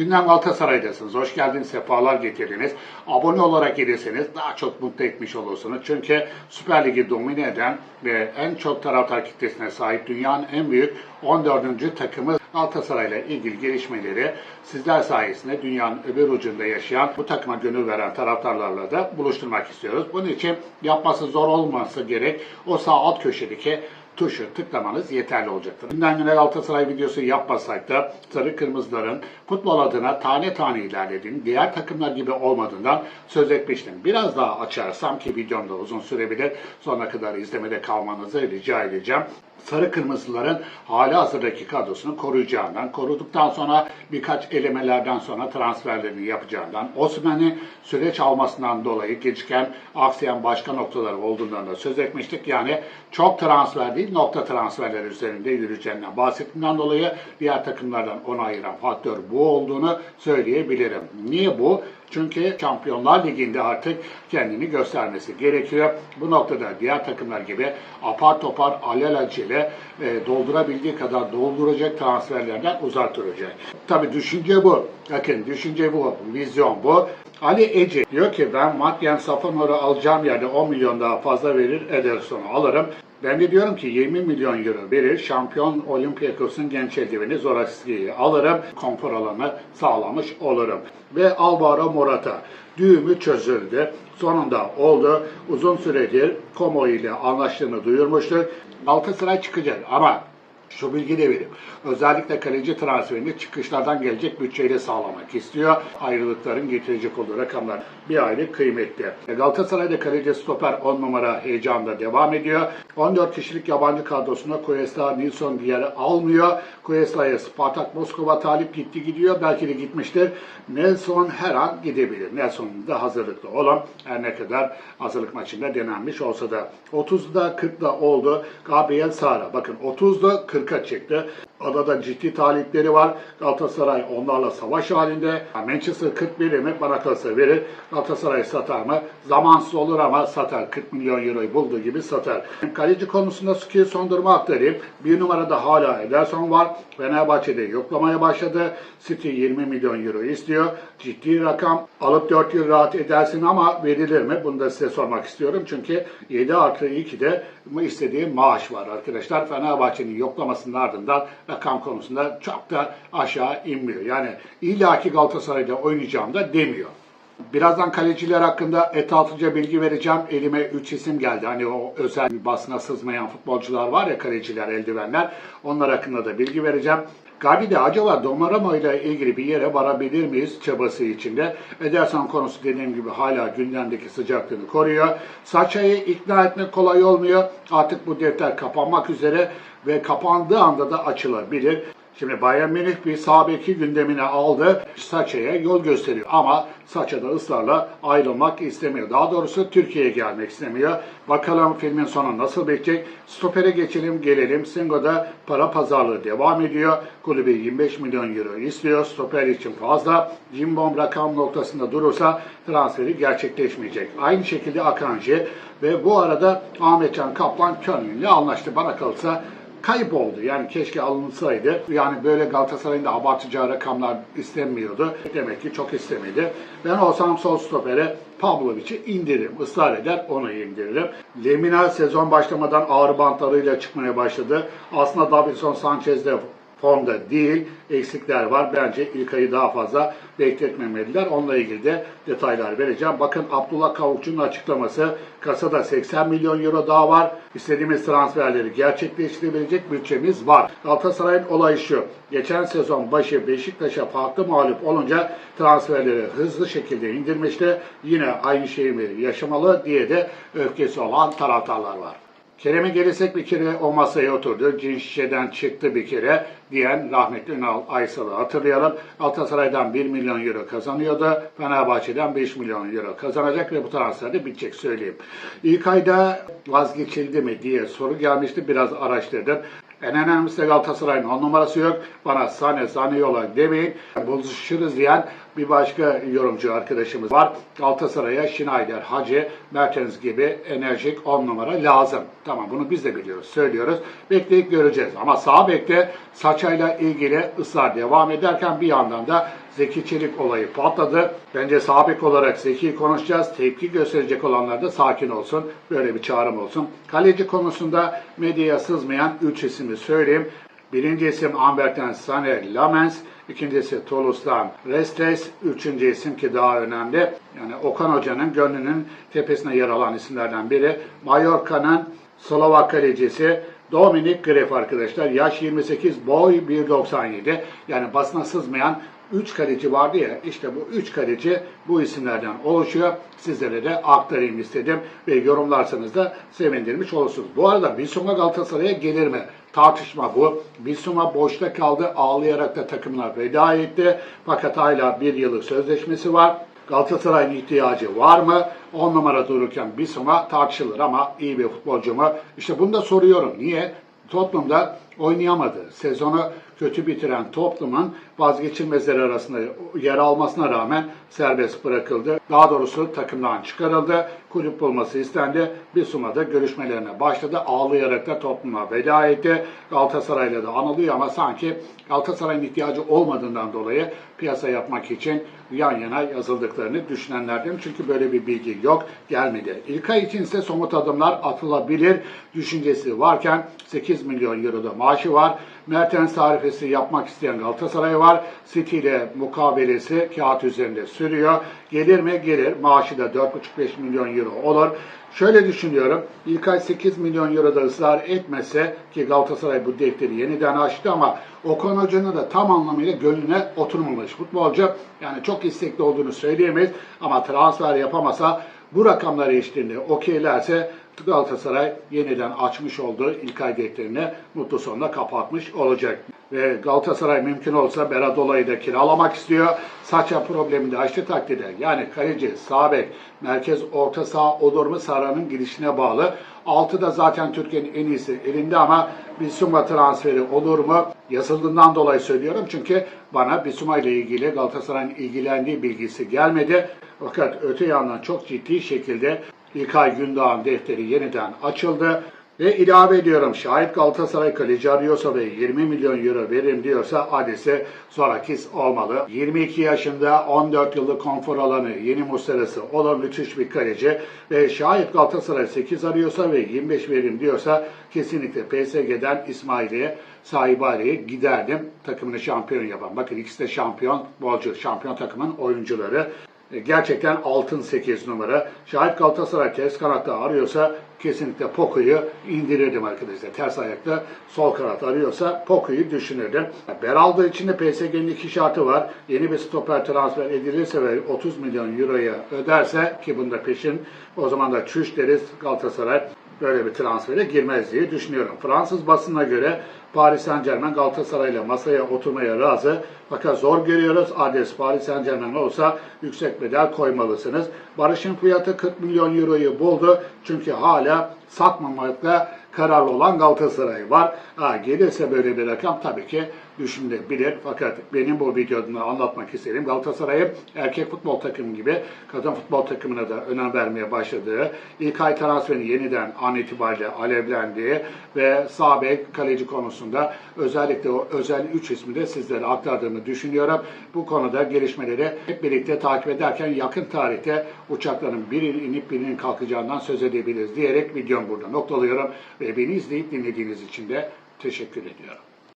Gündem Galatasaray'dasınız. Hoş geldiniz, sefalar getirdiniz. Abone olarak gelirseniz daha çok mutlu etmiş olursunuz. Çünkü Süper Lig'i domine eden ve en çok taraftar kitlesine sahip dünyanın en büyük 14. takımı Galatasaray'la ilgili gelişmeleri sizler sayesinde dünyanın öbür ucunda yaşayan bu takıma gönül veren taraftarlarla da buluşturmak istiyoruz. Bunun için yapması zor olması gerek o sağ alt köşedeki tuşu tıklamanız yeterli olacaktır. Günden güne Galatasaray videosu yapmasak da sarı kırmızıların futbol adına tane tane ilerlediğini, diğer takımlar gibi olmadığından söz etmiştim. Biraz daha açarsam ki videom da uzun sürebilir, sonuna kadar izlemede kalmanızı rica edeceğim. Sarı Kırmızıların hali hazırdaki kadrosunu koruyacağından, koruduktan sonra birkaç elemelerden sonra transferlerini yapacağından, Osman'ı süreç almasından dolayı geciken aksayan başka noktalar olduğundan da söz etmiştik. Yani çok transfer değil, nokta transferleri üzerinde yürüyeceğinden bahsettiğinden dolayı diğer takımlardan onu ayıran faktör bu olduğunu söyleyebilirim. Niye bu? Çünkü Şampiyonlar Ligi'nde artık kendini göstermesi gerekiyor. Bu noktada diğer takımlar gibi apar topar alelacele e, doldurabildiği kadar dolduracak transferlerden uzak duracak. Tabii düşünce bu. Bakın düşünce bu, vizyon bu. Ali Ece diyor ki ben Matyen Safanor'u alacağım yerde 10 milyon daha fazla verir Ederson'u alırım. Ben de diyorum ki 20 milyon euro verir. Şampiyon Olympiakos'un genç eldiveni Zoraski'yi alırım. Konfor alanı sağlamış olurum. Ve Alvaro Morata. Düğümü çözüldü. Sonunda oldu. Uzun süredir Como ile anlaştığını duyurmuştuk. Galatasaray çıkacak ama şu bilgi de vereyim. Özellikle kaleci transferini çıkışlardan gelecek bütçeyle sağlamak istiyor. Ayrılıkların getirecek olduğu rakamlar bir aylık kıymetli. Galatasaray'da kaleci stoper 10 numara heyecanda devam ediyor. 14 kişilik yabancı kadrosuna Cuesta, Nilsson diğeri almıyor. Cuesta'ya Spartak Moskova talip gitti gidiyor. Belki de gitmiştir. Nelson her an gidebilir. Nelson'un da hazırlıklı olan her ne kadar hazırlık maçında denenmiş olsa da 30'da 40'da oldu. Gabriel Sara. Bakın 30'da 40'a çıktı. Adada ciddi talipleri var. Galatasaray onlarla savaş halinde. Manchester 41 mi bana kalırsa verir. Galatasaray satar mı? Zamansız olur ama satar. 40 milyon euroyu bulduğu gibi satar. Kaleci konusunda skill son durumu aktarayım. Bir numarada hala Ederson var. Fenerbahçe'de yoklamaya başladı. City 20 milyon euro istiyor. Ciddi rakam. Alıp 4 yıl rahat edersin ama verilir mi? Bunu da size sormak istiyorum. Çünkü 7 artı 2'de istediği maaş var arkadaşlar. Fenerbahçe'nin yoklamasının ardından rakam konusunda çok da aşağı inmiyor. Yani illaki Galatasaray'da oynayacağım da demiyor. Birazdan kaleciler hakkında etraflıca bilgi vereceğim. Elime 3 isim geldi. Hani o özel basına sızmayan futbolcular var ya kaleciler, eldivenler. Onlar hakkında da bilgi vereceğim. Gavi de acaba Domarama ile ilgili bir yere varabilir miyiz çabası içinde? Ederson konusu dediğim gibi hala gündemdeki sıcaklığını koruyor. Saçayı ikna etmek kolay olmuyor. Artık bu defter kapanmak üzere ve kapandığı anda da açılabilir. Şimdi Bayern Münih bir sağ gündemine aldı. Saça'ya yol gösteriyor ama Saça da ısrarla ayrılmak istemiyor. Daha doğrusu Türkiye'ye gelmek istemiyor. Bakalım filmin sonu nasıl bitecek? Stopere geçelim gelelim. Singo'da para pazarlığı devam ediyor. Kulübü 25 milyon euro istiyor. Stoper için fazla. Cimbom rakam noktasında durursa transferi gerçekleşmeyecek. Aynı şekilde Akanji ve bu arada Ahmetcan Kaplan Köln'le anlaştı. Bana kalırsa kayıp oldu. Yani keşke alınsaydı. Yani böyle Galatasaray'ın da abartacağı rakamlar istenmiyordu. Demek ki çok istemedi. Ben olsam sol stopere Pavlovic'i indiririm. Israr eder onu indiririm. Lemina sezon başlamadan ağrı bantlarıyla çıkmaya başladı. Aslında Davinson Sanchez'de formda değil, eksikler var. Bence ilk ayı daha fazla bekletmemeliler. Onunla ilgili de detaylar vereceğim. Bakın Abdullah Kavukçu'nun açıklaması. Kasada 80 milyon euro daha var. İstediğimiz transferleri gerçekleştirebilecek bütçemiz var. Galatasaray'ın olayı şu. Geçen sezon başı Beşiktaş'a farklı mağlup olunca transferleri hızlı şekilde indirmişti. Yine aynı şeyi yaşamalı diye de öfkesi olan taraftarlar var. Kerem'e gelirsek bir kere o masaya oturdu. Cin şişeden çıktı bir kere diyen rahmetli Ünal Aysal'ı hatırlayalım. Galatasaray'dan 1 milyon euro kazanıyordu. Fenerbahçe'den 5 milyon euro kazanacak ve bu transfer de bitecek söyleyeyim. İlk ayda vazgeçildi mi diye soru gelmişti. Biraz araştırdım. En önemlisi de Galatasaray'ın on numarası yok. Bana Sane Zaniola demeyin. Buluşuruz diyen bir başka yorumcu arkadaşımız var. Galatasaray'a Schneider, Hacı, Mertens gibi enerjik on numara lazım. Tamam bunu biz de biliyoruz, söylüyoruz. Bekleyip göreceğiz. Ama sağ bekte Saçayla ilgili ısrar devam ederken bir yandan da Zeki Çelik olayı patladı. Bence sabit olarak Zeki konuşacağız. Tepki gösterecek olanlar da sakin olsun. Böyle bir çağrım olsun. Kaleci konusunda medyaya sızmayan 3 ismi söyleyeyim. Birinci isim Ambert'ten Sané Lamens, ikincisi Toulouse'dan Restes, üçüncü isim ki daha önemli. Yani Okan Hoca'nın gönlünün tepesine yer alan isimlerden biri. Mallorca'nın Slovak kalecisi Dominik Gref arkadaşlar. Yaş 28, boy 1.97. Yani basına sızmayan 3 kaleci vardı ya işte bu 3 kaleci bu isimlerden oluşuyor. Sizlere de aktarayım istedim ve yorumlarsanız da sevindirmiş olursunuz. Bu arada Bissouma Galatasaray'a gelir mi? Tartışma bu. Bissouma boşta kaldı. Ağlayarak da takımına veda etti. Fakat hala bir yıllık sözleşmesi var. Galatasaray'ın ihtiyacı var mı? 10 numara dururken Bissouma tartışılır ama iyi bir futbolcu mu? İşte bunu da soruyorum. Niye? Tottenham'da oynayamadı. Sezonu kötü bitiren Tottenham'ın vazgeçilmezleri arasında yer almasına rağmen serbest bırakıldı. Daha doğrusu takımdan çıkarıldı. Kulüp bulması istendi. Bir sumada görüşmelerine başladı. Ağlayarak da Tottenham'a veda etti. Galatasaray'la da anılıyor ama sanki Galatasaray'ın ihtiyacı olmadığından dolayı piyasa yapmak için yan yana yazıldıklarını düşünenlerden. Çünkü böyle bir bilgi yok, gelmedi. İlkay için ise somut adımlar atılabilir düşüncesi varken 8 milyon euroda maaşı var. Mertens tarifesi yapmak isteyen Galatasaray var. City ile mukabelesi kağıt üzerinde sürüyor. Gelir mi? Gelir. Maaşı da 4,5-5 milyon euro olur. Şöyle düşünüyorum. İlkay 8 milyon euroda ısrar etmese ki Galatasaray bu defteri yeniden açtı ama Okan Hoca'nın da tam anlamıyla gönlüne oturmamış futbolcu. Yani çok istekli olduğunu söyleyemeyiz ama transfer yapamasa bu rakamları eşliğinde okeylerse Galatasaray yeniden açmış olduğu İlkay defterini mutlu sonla kapatmış olacak. Ve Galatasaray mümkün olsa Berat Olay'ı da kiralamak istiyor. Saça problemini de açtı takdirde. Yani kaleci, sağ bek, merkez orta saha olur mu Sara'nın gidişine bağlı. Altı da zaten Türkiye'nin en iyisi elinde ama Bisuma transferi olur mu? Yazıldığından dolayı söylüyorum çünkü bana Bisuma ile ilgili Galatasaray'ın ilgilendiği bilgisi gelmedi. Fakat öte yandan çok ciddi şekilde İlkay Gündoğan defteri yeniden açıldı. Ve ilave ediyorum şayet Galatasaray kaleci arıyorsa ve 20 milyon euro veririm diyorsa adresi Zorakis olmalı. 22 yaşında 14 yıllık konfor alanı yeni Muslera'sı olan müthiş bir kaleci ve şayet Galatasaray 8 arıyorsa ve 25 veririm diyorsa kesinlikle PSG'den İsmail'e Sahibali'ye giderdim. Takımını şampiyon yapan. Bakın ikisi de şampiyon bolcu, şampiyon takımın oyuncuları. E, Gerçekten altın 8 numara. Şayet Galatasaray ters kanatta arıyorsa kesinlikle Poco'yu indirirdim arkadaşlar. Ters ayakta sol kanat arıyorsa Poco'yu düşünürdüm. Beraldo için de PSG'nin iki şartı var. Yeni bir stoper transfer edilirse ve 30 milyon euroya öderse ki bunda peşin o zaman da çüş deriz Galatasaray böyle bir transfere girmez diye düşünüyorum. Fransız basına göre Paris Saint Germain Galatasaray'la masaya oturmaya razı. Fakat zor görüyoruz. Adres Paris Saint Germain olsa yüksek bedel koymalısınız. Barış'ın fiyatı 40 milyon euroyu buldu. Çünkü hala satmamakla kararlı olan Galatasaray var. Ha, gelirse böyle bir rakam tabii ki düşünülebilir. Fakat benim bu videoda anlatmak istedim. Galatasaray'ın erkek futbol takımı gibi kadın futbol takımına da önem vermeye başladığı, ilk ay transferini yeniden an itibariyle alevlendiği ve sağ bek kaleci konusunda özellikle o özel 3 ismi de sizlere aktardığımı düşünüyorum. Bu konuda gelişmeleri hep birlikte takip ederken yakın tarihte uçakların birinin inip birinin kalkacağından söz edebiliriz diyerek videomu burada noktalıyorum ve beni izleyip dinlediğiniz için de teşekkür ediyorum.